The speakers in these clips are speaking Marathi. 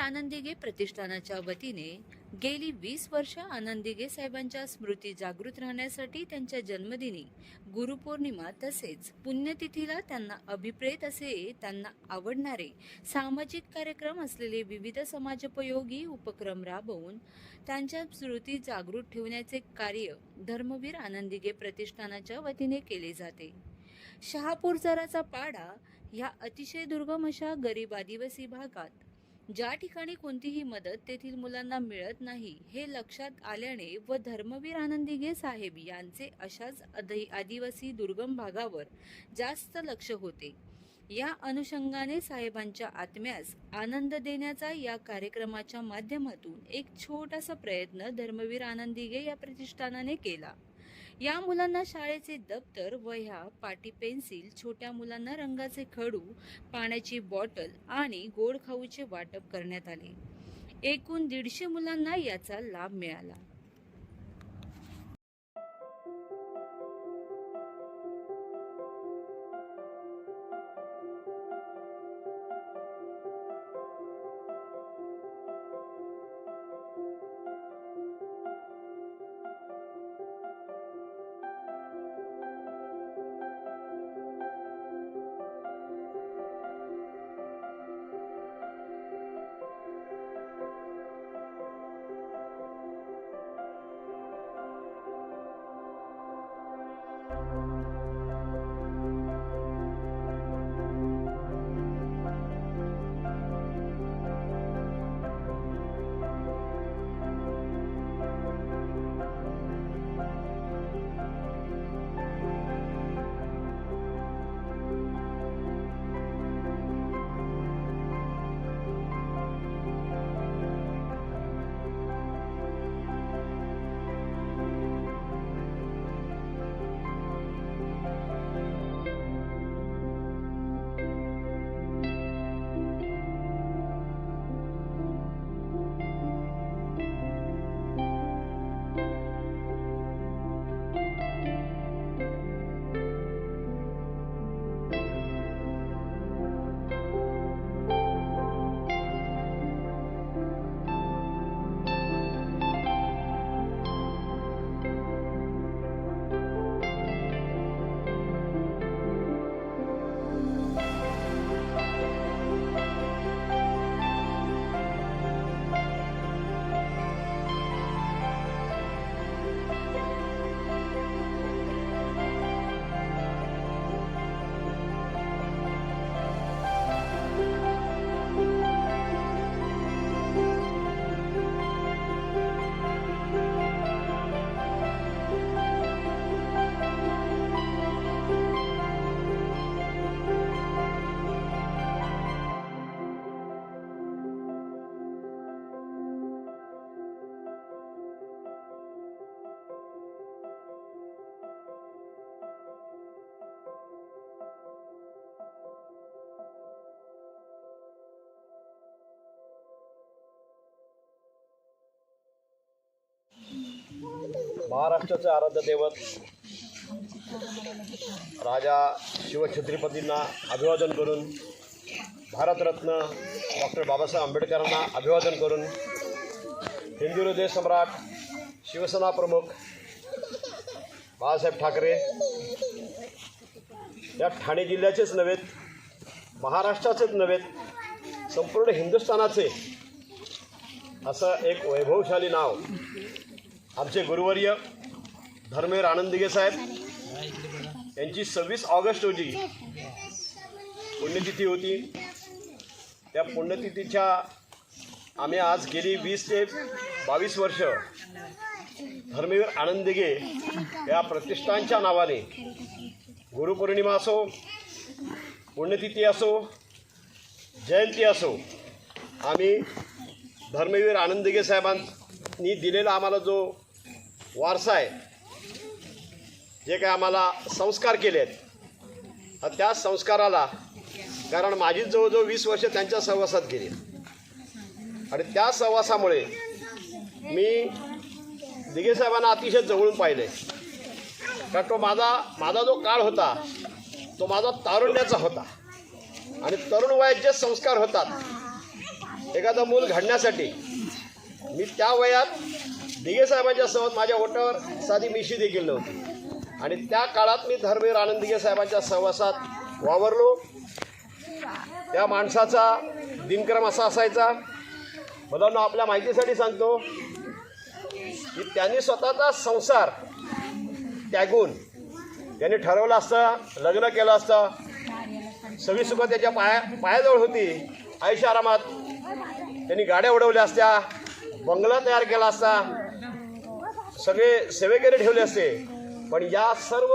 आनंदिगे प्रतिष्ठानाच्या वतीने गेली वीस वर्ष आनंदिगे साहेबांच्या स्मृती जागृत राहण्यासाठी त्यांच्या जन्मदिनी गुरुपौर्णिमा तसेच पुण्यतिथीला त्यांना अभिप्रेत असे त्यांना आवडणारे सामाजिक कार्यक्रम असलेले विविध समाजोपयोगी उपक्रम राबवून त्यांच्या स्मृती जागृत ठेवण्याचे कार्य धर्मवीर आनंदिगे प्रतिष्ठानाच्या वतीने केले जाते. शहापूर जराचा पाडा ह्या अतिशय दुर्गम अशा गरीब आदिवासी भागात ज्या ठिकाणी कोणतीही मदत तेथील मुलांना मिळत नाही हे लक्षात आल्याने व धर्मवीर आनंदिगे साहेब यांचे अशाच आदिवासी दुर्गम भागावर जास्त लक्ष होते. या अनुषंगाने साहेबांच्या आत्म्यास आनंद देण्याचा या कार्यक्रमाच्या माध्यमातून एक छोटासा प्रयत्न धर्मवीर आनंदिगे या प्रतिष्ठानाने केला. या मुलांना शाळेचे दप्तर वह्या पाटी पेन्सिल छोट्या मुलांना रंगाचे खडू पाण्याची बॉटल आणि गोड खाऊचे वाटप करण्यात आले. एकूण दीडशे मुलांना याचा लाभ मिळाला. महाराष्ट्राचे आराध्य दैवत राजा शिवछत्रपतींना अभिवादन करून भारतरत्न डॉक्टर बाबासाहेब आंबेडकरांना अभिवादन करून हिंदू हृदय सम्राट शिवसेना प्रमुख बाळासाहेब ठाकरे या ठाणे जिल्ह्याचेच नव्हेत महाराष्ट्राचेच नव्हेत संपूर्ण हिंदुस्थानाचे असं एक वैभवशाली नाव आमचे गुरुवर्य धर्मेर आनंदिगे साहेब. यांची सव्वीस ऑगस्ट रोजी पुण्यतिथी होती. त्या पुण्यतिथीच्या आम्ही आज गेली वीस ते बावीस वर्ष धर्मवीर आनंदिगे या प्रतिष्ठानच्या नावाने गुरुपौर्णिमा असो पुण्यतिथी असो जयंती असो आम्ही धर्मवीर आनंदिगे साहेबांनी दिलेला आम्हाला जो वारसा आहे. जे काय आम्हाला संस्कार केले आहेत त्या संस्काराला कारण माझी जवळजवळ वीस वर्ष त्यांच्या सहवासात गेली. आणि त्या सहवासामुळे मी दिघे साहेबांना अतिशय जवळून पाहिले. कारण तो माझा माझा जो काळ होता तो माझा तारुण्याचा होता. आणि तरुण वयात जे संस्कार होतात. एखादं मूल घडण्यासाठी मी त्या वयात दिगे साहेबांच्या सोबत माझ्या ओटावर साधी मिशी देखील नव्हती. आणि त्या काळात मी धर्मवीर आनंद दिगे साहेबांच्या सहवासात वावरलो. त्या माणसाचा दिनक्रम असा असायचा. मुलांना आपल्या माहितीसाठी सांगतो की त्यांनी स्वतःचा संसार त्यागून त्यांनी ठरवलं असतं लग्न केलं असतं. सगळी सुख त्याच्या पाया पायाजवळ होती. आयुष्य आरामात त्यांनी गाड्या उडवल्या असत्या. बंगला तयार केला असता. सगळे सेवेकरी ठेवले असते. पण या सर्व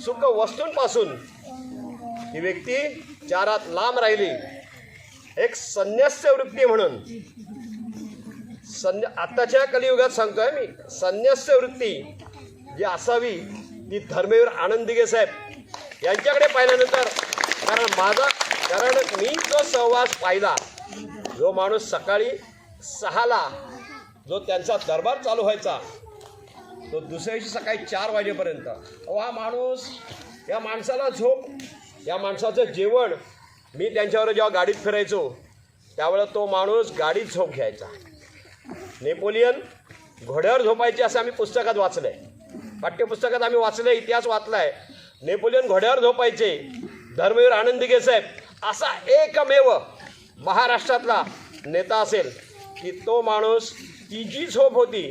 सुख वस्तूंपासून ही व्यक्ती चारात लांब राहिली. एक संन्यास्य वृत्ती म्हणून. संन्या आत्ताच्या कलियुगात सांगतोय मी संन्यास्य वृत्ती जी असावी ती धर्मवीर आनंद दिघे साहेब. यांच्याकडे पाहिल्यानंतर कारण माझा कारण मी जो सहवास पाहिला जो माणूस सकाळी सहाला जो त्यांचा दरबार चालू व्हायचा तो दुसऱ्या दिवशी सकाळी चार वाजेपर्यंत. अहो हा माणूस या माणसाला झोप या माणसाचं जेवण मी त्यांच्यावर जेव्हा गाडीत फिरायचो त्यावेळेला तो माणूस गाडीत झोप घ्यायचा. नेपोलियन घोड्यावर झोपायचे असं आम्ही पुस्तकात वाचलं आहे पाठ्यपुस्तकात आम्ही वाचलं आहे इतिहास वाचला आहे नेपोलियन घोड्यावर झोपायचे. धर्मवीर आनंद साहेब असा एकमेव महाराष्ट्रातला नेता असेल की तो माणूस ती जी झोप होती.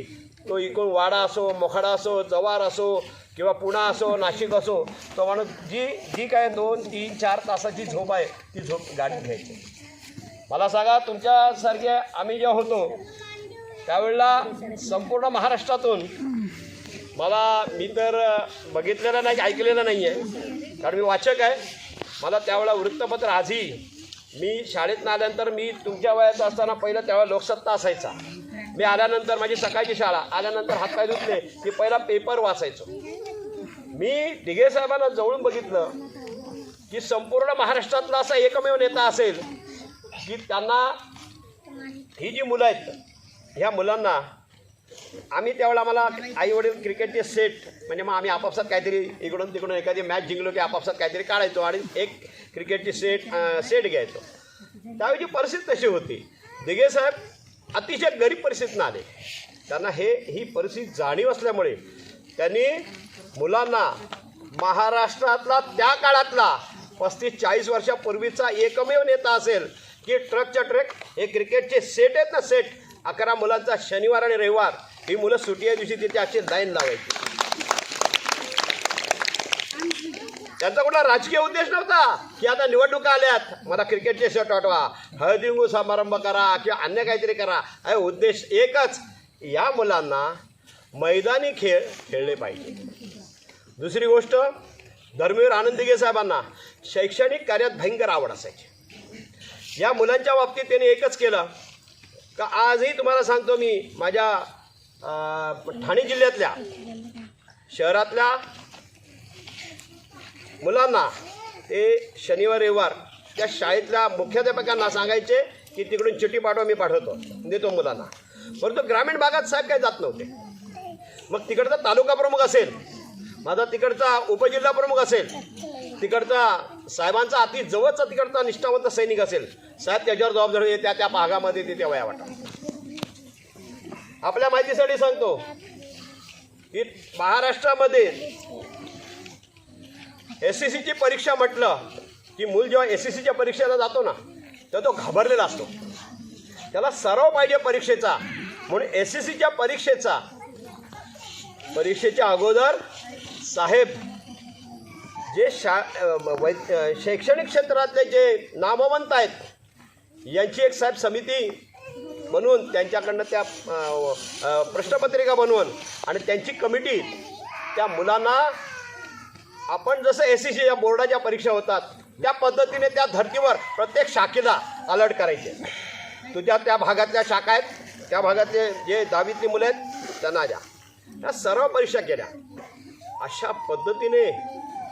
तो इकडून वाडा असो मोखाडा असो जवार असो किंवा पुणा असो नाशिक असो तो माणूस जी जी काय दोन तीन चार तासाची झोप आहे ती झोप गाडीत घ्यायची. मला सांगा तुमच्यासारखे आम्ही जेव्हा होतो त्यावेळेला संपूर्ण महाराष्ट्रातून मला मी तर बघितलेलं नाही ऐकलेलं नाही आहे कारण मी वाचक आहे. मला त्यावेळेला वृत्तपत्र आजही मी शाळेत आल्यानंतर मी तुमच्या वयाचं असताना पहिलं त्यावेळेला लोकसत्ता असायचा. मी आल्यानंतर माझी सकाळची शाळा आल्यानंतर हातपाय धुतले की पहिला पेपर वाचायचो. मी दिघे साहेबांना जवळून बघितलं की संपूर्ण महाराष्ट्रातला असा एकमेव नेता असेल की त्यांना ही जी मुलं आहेत ह्या मुलांना आम्ही त्यावेळेला आम्हाला आई वडील क्रिकेटचे सेट म्हणजे मग आम्ही आपापसात काहीतरी इकडून तिकडून एखादी मॅच जिंकलो की आपापसात काहीतरी काढायचो आणि एक क्रिकेटची सेट सेट घ्यायचो. त्यावेळी परिस्थिती तशी होती. दिघे साहेब अतिशय गरीब परिस्थितीनं आले त्यांना हे ही परिस्थिती जाणीव असल्यामुळे त्यांनी मुलांना महाराष्ट्रातला त्या काळातला पस्तीस चाळीस वर्षापूर्वीचा एकमेव नेता असेल की ट्रकच्या ट्रक हे क्रिकेटचे सेट आहेत ना सेट. अकरा मुलांचा शनिवार आणि रविवार ही मुलं सुटी या दिवशी तिथे अशी लाईन लावायची. त्यांचा कुठला राजकीय उद्देश नव्हता. की आता निवडणुका आल्यात. मला क्रिकेटचे शर्ट वाटवा. हळदिंगू समारंभ करा किंवा अन्य काहीतरी करा. अरे उद्देश एकच. या मुलांना मैदानी खेळ खेळले पाहिजे. दुसरी गोष्ट धर्मवीर आनंद साहेबांना शैक्षणिक कार्यात भयंकर आवड असायची. या मुलांच्या बाबतीत त्यांनी एकच केलं. का आजही तुम्हाला सांगतो मी माझ्या ठाणे जिल्ह्यातल्या शहरातल्या मुलांना ते शनिवार रविवार त्या शाळेतल्या मुख्याध्यापकांना सांगायचे की तिकडून चिठ्ठी पाठवा मी पाठवतो. देतो मुलांना. परंतु ग्रामीण भागात साहेब काही जात नव्हते. मग तिकडचा तालुका प्रमुख असेल माझा तिकडचा उपजिल्हा प्रमुख असेल तिकडचा साहेबांचा अति जवळचा तिकडचा निष्ठावंत सैनिक असेल साहेब त्याच्यावर जबाबदारी त्या त्या भागामध्ये ते तेव्हा वया आपल्या माहितीसाठी सांगतो की महाराष्ट्रामध्ये एस सी सीची परीक्षा म्हटलं की मूल जेव्हा एस सी सीच्या परीक्षेला जातो ना तेव्हा तो घाबरलेला असतो. त्याला सराव पाहिजे परीक्षेचा. म्हणून एस सी सीच्या परीक्षेचा परीक्षेच्या अगोदर साहेब जे शा वै शैक्षणिक क्षेत्रातले जे नामवंत आहेत यांची एक साहेब समिती बनवून त्यांच्याकडनं त्या प्रश्नपत्रिका बनवून आणि त्यांची कमिटी त्या मुलांना आपण जसं एस सी या बोर्डाच्या परीक्षा होतात त्या पद्धतीने त्या धर्तीवर प्रत्येक शाखेला अलर्ट करायचे. तुझ्या त्या भागातल्या शाखा आहेत त्या भागातले जे दहावीतली मुलं आहेत त्यांना द्या. त्या सर्व परीक्षा केल्या. अशा पद्धतीने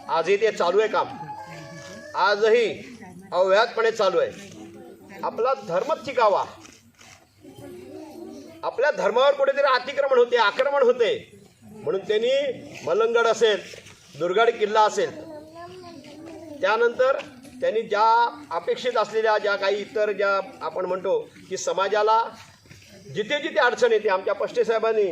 आजही ते चालू आहे काम. आजही अव्याहतपणे चालू आहे. आपला धर्मच टिकावा आपल्या धर्मावर कुठेतरी अतिक्रमण होते आक्रमण होते. म्हणून त्यांनी मलंगड असेल दुर्गाड किल्ला असेल. त्यानंतर त्यांनी ज्या अपेक्षित असलेल्या ज्या काही इतर ज्या आपण म्हणतो की समाजाला जिथे जिथे अडचण येते आमच्या पष्टे साहेबांनी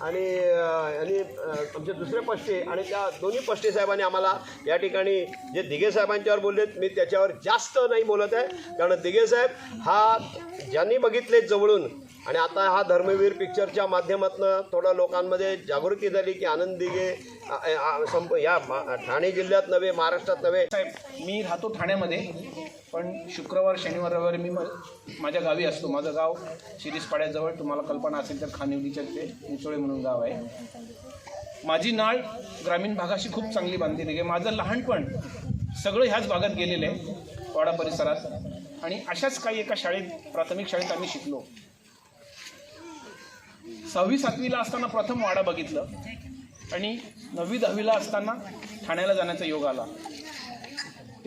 आणि यांनी तुमचे आमचे दुसरे पष्टे आणि त्या दोन्ही पष्टे साहेबांनी आम्हाला या ठिकाणी जे दिघे साहेबांच्यावर बोललेत मी त्याच्यावर जास्त नाही बोलत आहे. कारण दिघे साहेब हा ज्यांनी बघितले जवळून आणि आता हा धर्मवीर पिक्चरच्या माध्यमातून थोडं लोकांमध्ये जागृती झाली की आनंद दिघे संप या ठाणे जिल्ह्यात नव्हे महाराष्ट्रात नव्हे. साहेब मी राहतो ठाण्यामध्ये. पण शुक्रवार शनिवार रविवारी मी म- माझ्या गावी असतो. माझं गाव शिरीसपाड्याजवळ तुम्हाला कल्पना असेल तर खानिवलीच्या ते निचोळे म्हणून गाव आहे. माझी नाळ ग्रामीण भागाशी खूप चांगली बांधली गेली. माझं लहानपण सगळं ह्याच भागात गेलेलं आहे वाडा परिसरात. आणि अशाच काही एका शाळेत प्राथमिक शाळेत आम्ही शिकलो. सहावी सातवीला असताना प्रथम वाडा बघितलं. आणि नववी दहावीला असताना ठाण्याला जाण्याचा योग आला.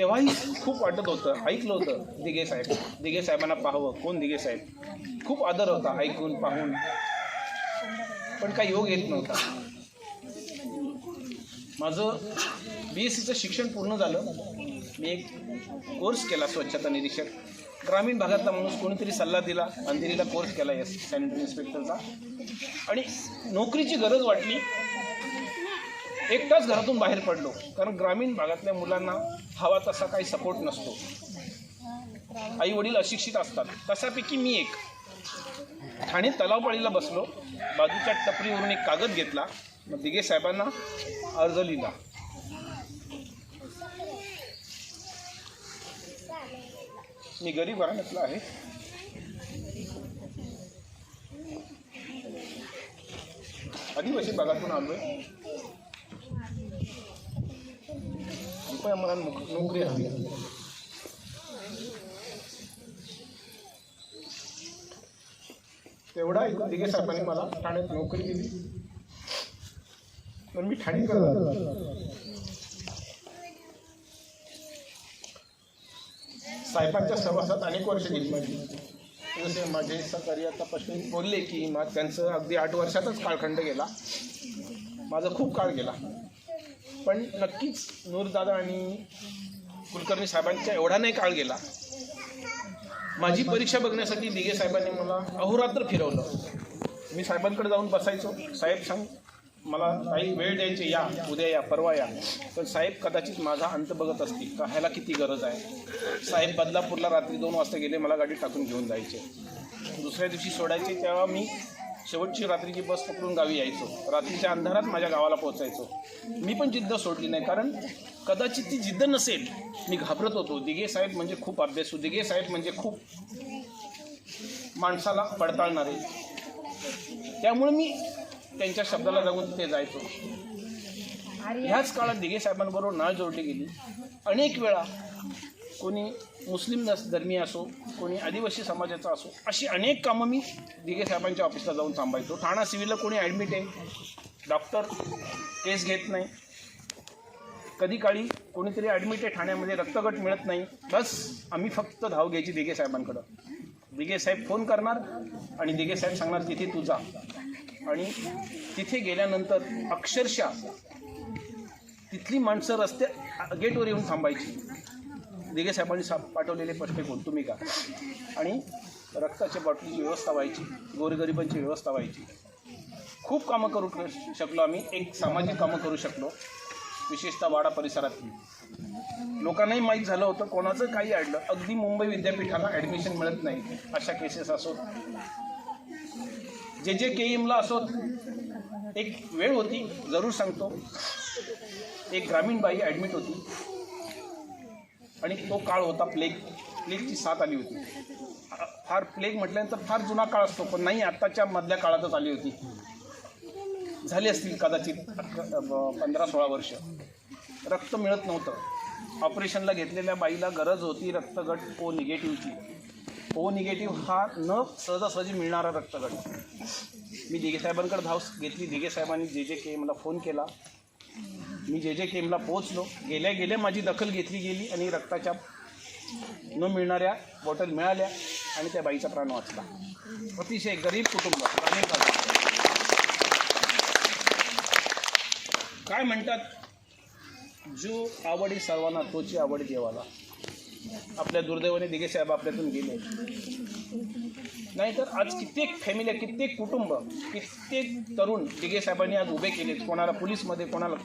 तेव्हाही खूप वाटत होतं ऐकलं होतं दिघे साहेब. दिघे साहेबांना पाहावं. कोण दिघे साहेब? खूप आदर होता ऐकून पाहून. पण काही योग येत नव्हता. माझं बी एस सीचं शिक्षण पूर्ण झालं. मी एक कोर्स केला स्वच्छता निरीक्षक. ग्रामीण भागातला माणूस कोणीतरी सल्ला दिला अंधेरीला कोर्स केला या सॅनिटरी इन्स्पेक्टरचा आणि नोकरीची गरज वाटली. एकटाच घरातून बाहेर पडलो. कारण ग्रामीण भागातल्या मुलांना हवा तसा काही सपोर्ट नसतो. आई वडील अशिक्षित असतात. तशापैकी मी एक. ठाणे तलावपाळीला बसलो. बाजूच्या टपरीवरून एक कागद घेतला. मग दिघे साहेबांना अर्ज लिहिला. मी गरीब घराण्यातला आहे. आदिवासी भागातून आलोय. रुपये मला नोक- नोकरी हवी तेवढा ऐकून दिघे साहेबांनी मला ठाण्यात नोकरी दिली. पण मी ठाणेकर झालो. साहेबांच्या सहवासात अनेक वर्ष गेली माझी. जसे माझे सहकारी आता प्रश्न बोलले की मग त्यांचं अगदी आठ वर्षातच काळखंड गेला. माझा खूप काळ गेला. पण नक्कीच नूरदादा आणि कुलकर्णी साहेबांच्या एवढा नाही काळ गेला. माझी परीक्षा बघण्यासाठी दिगे साहेबांनी मला अहोरात्र फिरवलं. मी साहेबांकडे जाऊन बसायचो. साहेब सांग मला काही वेळ द्यायचे या. उद्या या परवा या. पण साहेब कदाचित माझा अंत बघत असतील. का ह्याला किती गरज आहे? साहेब बदलापूरला रात्री दोन वाजता गेले मला गाडी टाकून घेऊन जायचे. दुसऱ्या दिवशी सोडायचे तेव्हा मी शेवटची रात्रीची बस पकडून गावी यायचो रात्रीच्या अंधारात माझ्या गावाला पोहोचायचो. मी पण जिद्द सोडली नाही कारण कदाचित ती जिद्द नसेल मी घाबरत होतो. दिघे साहेब म्हणजे खूप अभ्यासू दिघे साहेब म्हणजे खूप माणसाला पडताळणारे. त्यामुळे मी त्यांच्या शब्दाला जाऊन तिथे जायचो. ह्याच काळात दिघे साहेबांबरोबर नाळ जोडली गेली. अनेक वेळा कोणी मुस्लिम धर्मी धर्मीय असो कोणी आदिवासी समाजाचा असो अशी अनेक कामं मी दिघे साहेबांच्या ऑफिसला जाऊन थांबायचो ठाणा सिव्हिलला कोणी ॲडमिट आहे? डॉक्टर केस घेत नाही. कधी काळी कोणीतरी ॲडमिट आहे ठाण्यामध्ये रक्तगट मिळत नाही. बस आम्ही फक्त धाव घ्यायची दिघे साहेबांकडं. दिघे साहेब फोन करणार आणि दिघे साहेब सांगणार तिथे तू जा. आणि तिथे गेल्यानंतर अक्षरशः तिथली माणसं रस्ते गेटवर येऊन थांबायची. दिगे साहेबांनी सा पाठवलेले पष्टे कोण? तुम्ही का? आणि रक्ताच्या बॉटलीची व्यवस्था व्हायची गोरगरिबांची व्यवस्था व्हायची. खूप कामं करू शकलो आम्ही एक सामाजिक कामं करू शकलो विशेषतः वाडा परिसरातली. लोकांनाही माहीत झालं होतं कोणाचं काही अडलं. अगदी मुंबई विद्यापीठाला ॲडमिशन मिळत नाही अशा केसेस असोत. जे जे के एमला असोत एक वेळ होती जरूर सांगतो. एक ग्रामीण बाई ॲडमिट होती. आणि तो काळ होता प्लेग प्लेगची साथ आली होती. फार प्लेग म्हटल्यानंतर फार जुना काळ असतो पण नाही आत्ताच्या मधल्या काळातच आली होती. झाली असतील कदाचित पंधरा सोळा वर्ष. रक्त मिळत नव्हतं. ऑपरेशनला घेतलेल्या बाईला गरज होती रक्तगट ओ निगेटिव्हची ओ निगेटिव्ह हा न सहजासहजी मिळणारा रक्तगट. मी दिघे साहेबांकडे धाव घेतली. दिघेसाहेबांनी जे जे के मला फोन केला. मी जे जे केमला पोहोचलो गेल्या गेल्या माझी दखल घेतली गेली आणि रक्ताच्या न मिळणाऱ्या बॉटल मिळाल्या आणि त्या बाईचा प्राण वाचला. अतिशय गरीब कुटुंब काय म्हणतात? जो आवडी सर्वांना तोची आवड देवाला. आपल्या दुर्दैवाने दिघे साहेब आपल्यातून गेले. नाहीतर आज कित्येक फॅमिल्या कित्येक कुटुंब कित्येक तरुण दिघे साहेबांनी आज उभे केलेत. कोणाला पोलीसमध्ये कोणाला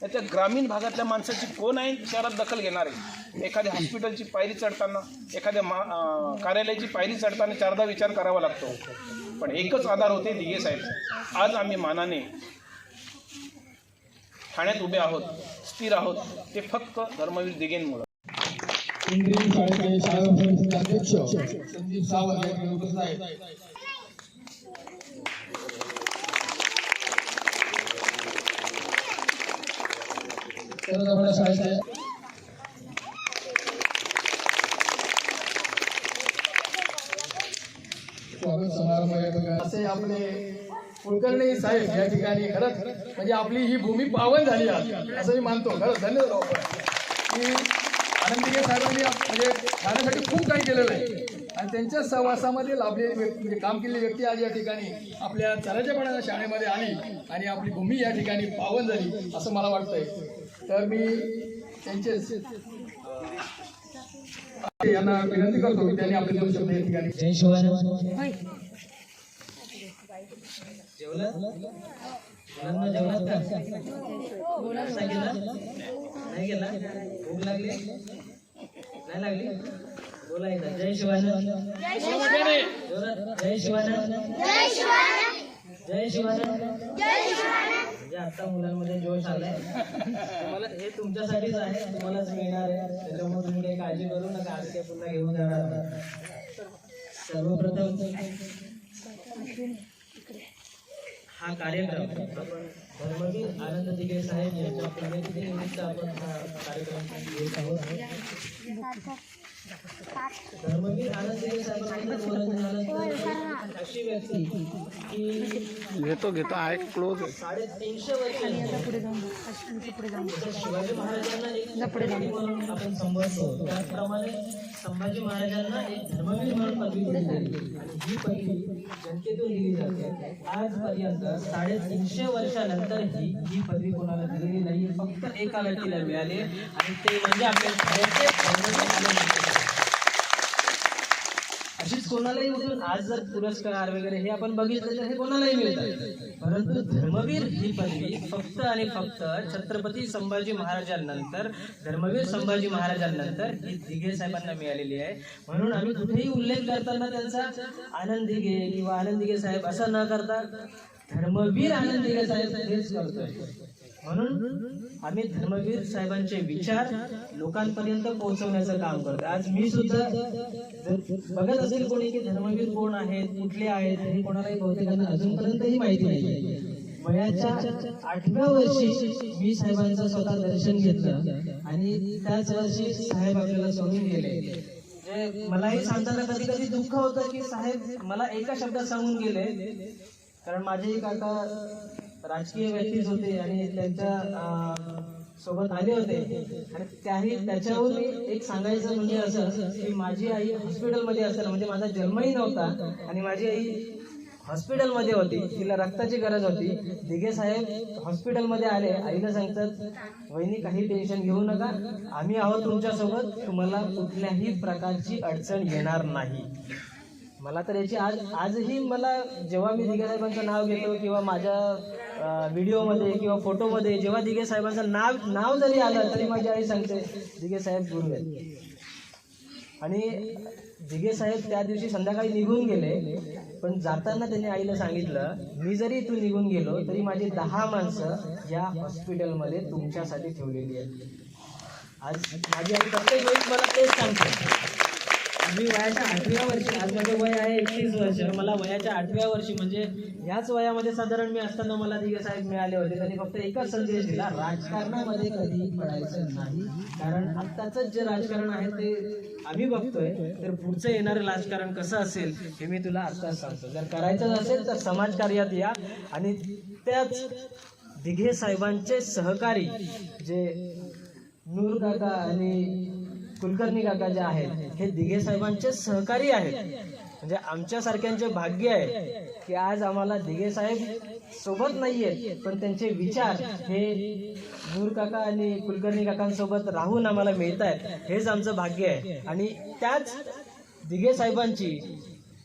त्याच्या ग्रामीण भागातल्या माणसाची कोण आहे शहरात दखल घेणार आहे. एखाद्या हॉस्पिटलची पायरी चढताना एखाद्या मा कार्यालयाची पायरी चढताना चारदा विचार करावा लागतो. पण एकच आधार होते दिघे साहेब. आज आम्ही मानाने ठाण्यात उभे आहोत स्थिर आहोत ते फक्त धर्मवीर दिघेंमुळं. केंद्रीय शाळेचे शाळा अध्यक्ष संदीप सावंत उपस्थित आहेत तर आपल्या शाळेचे स्वागत समारंभ या ठिकाणी असे आपले कुलकर्णी साहेब या ठिकाणी खरंच म्हणजे आपली ही भूमी पावन झाली आहे असं मी मानतो. खरंच धन्यवाद आपण की आनंदीगे साहेबांनी म्हणजे ठाण्यासाठी खूप काही केलेलं आहे. आणि त्यांच्या सहवासामध्ये लाभलेली व्यक्ती म्हणजे काम केलेली व्यक्ती आज या ठिकाणी आपल्या चराच्यापणाच्या शाळेमध्ये आली आणि आपली भूमी या ठिकाणी पावन झाली असं मला वाटतंय. तर मी त्यांचे यांना विनंती करतो की त्यांनी आपले दोन शब्द या ठिकाणी जय शिवाय नाही भूक लागली नाही लागली बोला एकदा. जय शिवानंद. जय शिवानंद जय शिवानंद म्हणजे म्हणजे आता मुलांमध्ये जोश आलाय. तुम्हाला हे तुमच्यासाठीच आहे तुम्हालाच मिळणार आहे. त्याच्यामुळे तुम्ही काही काळजी करू नका आज ते पुन्हा घेऊन जाणार सर्वप्रथम हा कार्यक्रम आपण धर्मवीर आनंद दिगे साहेब यांच्या पुण्यतिथी निमित्त आपण हा कार्यक्रम घेत आहोत. घेतो घेतो. आहे क्लोज साडेतीनशे शिवाजी महाराजांना आपण संबोधतो त्याचप्रमाणे संभाजी महाराजांना एक धर्मवीर म्हणून पदवी दिली गेली ही पदवी जनतेतून दिली जाते आजपर्यंत साडेतीनशे वर्षानंतरही ही पदवी कोणाला दिलेली नाही फक्त एका व्यक्तीला मिळाली आणि ते म्हणजे आपल्या शाळेचे धर्मवीर आनंद दिगे साहेब. अशीच कोणालाही उठून आज जर पुरस्कार वगैरे हे आपण बघितलं तर हे कोणालाही मिळतात परंतु धर्मवीर ही पदवी फक्त आणि फक्त छत्रपती संभाजी महाराजांनंतर धर्मवीर संभाजी महाराजांनंतर ही दिघे साहेबांना मिळालेली आहे. म्हणून आम्ही कुठेही उल्लेख करताना त्यांचा आनंद दिघे किंवा आनंद दिघे साहेब असं न करता धर्मवीर आनंद दिघे साहेब हेच करतोय. म्हणून आम्ही धर्मवीर साहेबांचे विचार लोकांपर्यंत पोहोचवण्याचं काम करतो आज मी सुद्धा बघत असेल कोणी की धर्मवीर कोण आहेत कुठले आहेत हे कोणालाही बहुतेकांना अजूनपर्यंतही माहिती नाही. वयाच्या आठव्या वर्षी मी साहेबांचं स्वतः दर्शन घेतलं आणि त्याच वर्षी साहेब आपल्याला सोडून गेले. मलाही सांगताना कधी कधी दुःख होतं की साहेब मला एका शब्दात सांगून गेले. कारण माझेही काका राजकीय व्यक्तीच होते आणि त्यांच्यासोबत आले होते. आणि त्याही त्याच्यावर एक सांगायचं म्हणजे असं की माझी आई हॉस्पिटलमध्ये असताना म्हणजे माझा जन्मही नव्हता आणि माझी आई हॉस्पिटलमध्ये होती. तिला रक्ताची गरज होती. दिघे साहेब हॉस्पिटलमध्ये आले. आईला सांगतात वहिनी काही टेन्शन घेऊ नका. आम्ही आहोत तुमच्यासोबत तुम्हाला कुठल्याही प्रकारची अडचण येणार नाही. मला तर याची आज आजही मला जेव्हा मी दिघे साहेबांचं नाव घेतो किंवा माझ्या व्हिडिओमध्ये किंवा फोटोमध्ये जेव्हा दिघे साहेबांचं नाव नाव जरी आलं तरी माझी आई सांगते दिघे साहेब गुरु आहेत. आणि दिघे साहेब त्या दिवशी संध्याकाळी निघून गेले पण जाताना त्यांनी आईला सांगितलं मी जरी इथून निघून गेलो तरी माझी दहा माणसं या हॉस्पिटलमध्ये तुमच्यासाठी ठेवलेली आहेत. आज माझी आई प्रत्येक वेळी मला तेच सांगते. मी वयाच्या आठव्या वर्षी आज माझं वय आहे एकतीस वर्ष. मला वयाच्या आठव्या वर्षी म्हणजे याच वयामध्ये साधारण मी असताना मला दिगे साहेब मिळाले होते. त्यांनी फक्त एकच संदेश दिला राजकारणामध्ये कधी पडायचं नाही. कारण आत्ताचंच जे राजकारण आहे ते आम्ही बघतोय. तर पुढचं येणारं राजकारण कसं असेल हे मी तुला आत्ताच सांगतो. जर करायचं असेल तर समाजकार्यात या. आणि त्याच दिघे साहेबांचे सहकारी जे नूरकाका आणि कुलकर्णी काका जे आहेत हे दिघे साहेबांचे सहकारी आहेत. म्हणजे आमच्यासारख्यांचे भाग्य आहे की आज आम्हाला दिघे साहेब सोबत नाहीये पण त्यांचे विचार हे नूर काका आणि कुलकर्णी काकांसोबत राहून आम्हाला मिळत आहेत हेच आमचं भाग्य आहे. आणि त्याच दिघे साहेबांची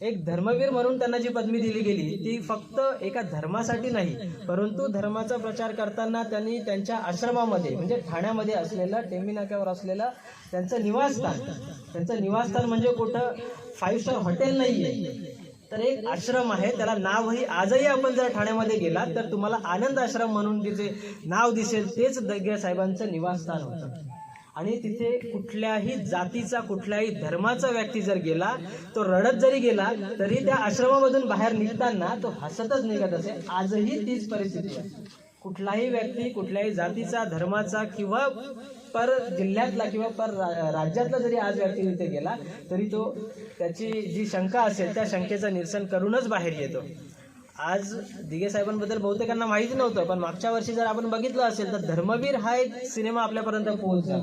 एक धर्मवीर म्हणून त्यांना जी पदवी दिली गेली ती फक्त एका धर्मासाठी नाही परंतु धर्माचा प्रचार करताना त्यांनी त्यांच्या आश्रमामध्ये म्हणजे ठाण्यामध्ये असलेलं टेंबी नाक्यावर असलेलं त्यांचं निवासस्थान त्यांचं निवासस्थान म्हणजे कुठं? फाईव्ह स्टार हॉटेल नाही आहे तर एक आश्रम आहे त्याला नावही आजही आपण जर ठाण्यामध्ये गेला तर तुम्हाला आनंद आश्रम म्हणून तिचे नाव दिसेल तेच दग्या साहेबांचं निवासस्थान होतं. आणि तिथे कुठल्याही जातीचा कुठल्याही धर्माचा व्यक्ती जर गेला तो रडत जरी गेला तरी त्या आश्रमामधून बाहेर निघताना तो हसतच निघत असे. आजही तीच परिस्थिती आहे. कुठलाही व्यक्ती कुठल्याही जातीचा धर्माचा किंवा पर जिल्ह्यातला किंवा पर रा- राज्यातला जरी आज व्यक्ती तिथे गेला तरी तो त्याची जी शंका असेल त्या शंकेचं निरसन करूनच बाहेर येतो. आज दिघे साहेबांबद्दल बहुतेकांना माहिती नव्हतं पण मागच्या वर्षी जर आपण बघितलं असेल तर धर्मवीर हा एक सिनेमा आपल्यापर्यंत पोहोचला.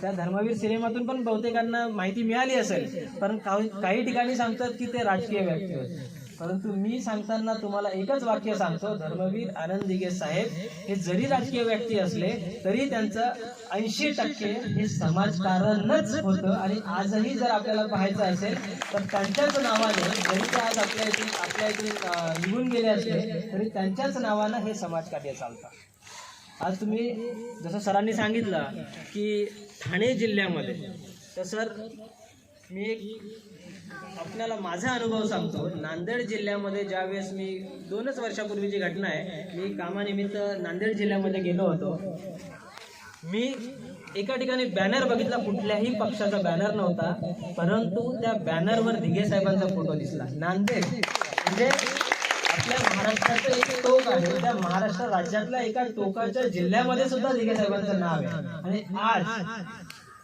त्या धर्मवीर सिनेमातून पण बहुतेकांना माहिती मिळाली असेल पण काही ठिकाणी सांगतात की ते राजकीय व्यक्ती होते. परंतु मी सांगताना तुम्हाला एकच वाक्य सांगतो धर्मवीर आनंद दिघे साहेब हे जरी राजकीय व्यक्ती असले तरी त्यांचं ऐंशी टक्के हे समाजकारणच होतं. आणि आजही जर आपल्याला पाहायचं असेल तर त्यांच्याच नावाने जरी ते आज आपल्या इथून आपल्या इथून निघून गेले असले तरी त्यांच्याच नावानं हे समाजकार्य चालतं. आज तुम्ही जसं सरांनी सांगितलं की ठाणे जिल्ह्यामध्ये तर सर मी एक आपल्याला माझा अनुभव सांगतो. नांदेड जिल्ह्यामध्ये ज्यावेळेस मी दोनच वर्षापूर्वीची घटना आहे मी कामानिमित्त नांदेड जिल्ह्यामध्ये गेलो होतो. मी एका ठिकाणी बॅनर बघितला कुठल्याही पक्षाचा बॅनर नव्हता परंतु त्या बॅनरवर दिघे साहेबांचा फोटो दिसला. नांदेड म्हणजे आपल्या महाराष्ट्राचं एक टोक आहे. त्या महाराष्ट्र राज्यातल्या एका टोकाच्या जिल्ह्यामध्ये सुद्धा दिघे साहेबांचं नाव आहे. आणि आज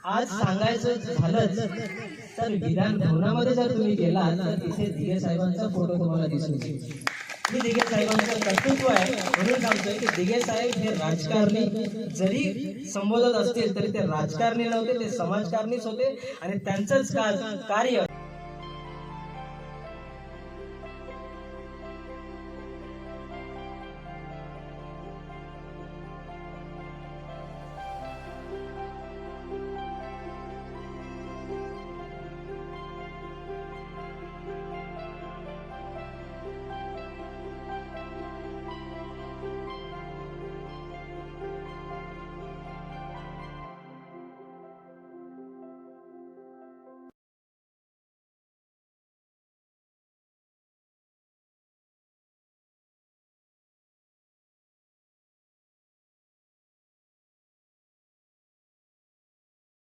आज सांगायचं झालंच तर विधान भवनामध्ये जर तुम्ही गेलात तर तिथे दिघे साहेबांचा फोटो तुम्हाला दिसून येईल. मी दिघे साहेबांचं कर्तृत्व आहे म्हणून सांगतोय की दिघे साहेब हे राजकारणी. जरी संबोधत असतील तरी ते राजकारणी नव्हते ते समाजकारणीच होते आणि त्यांचंच का- कार्य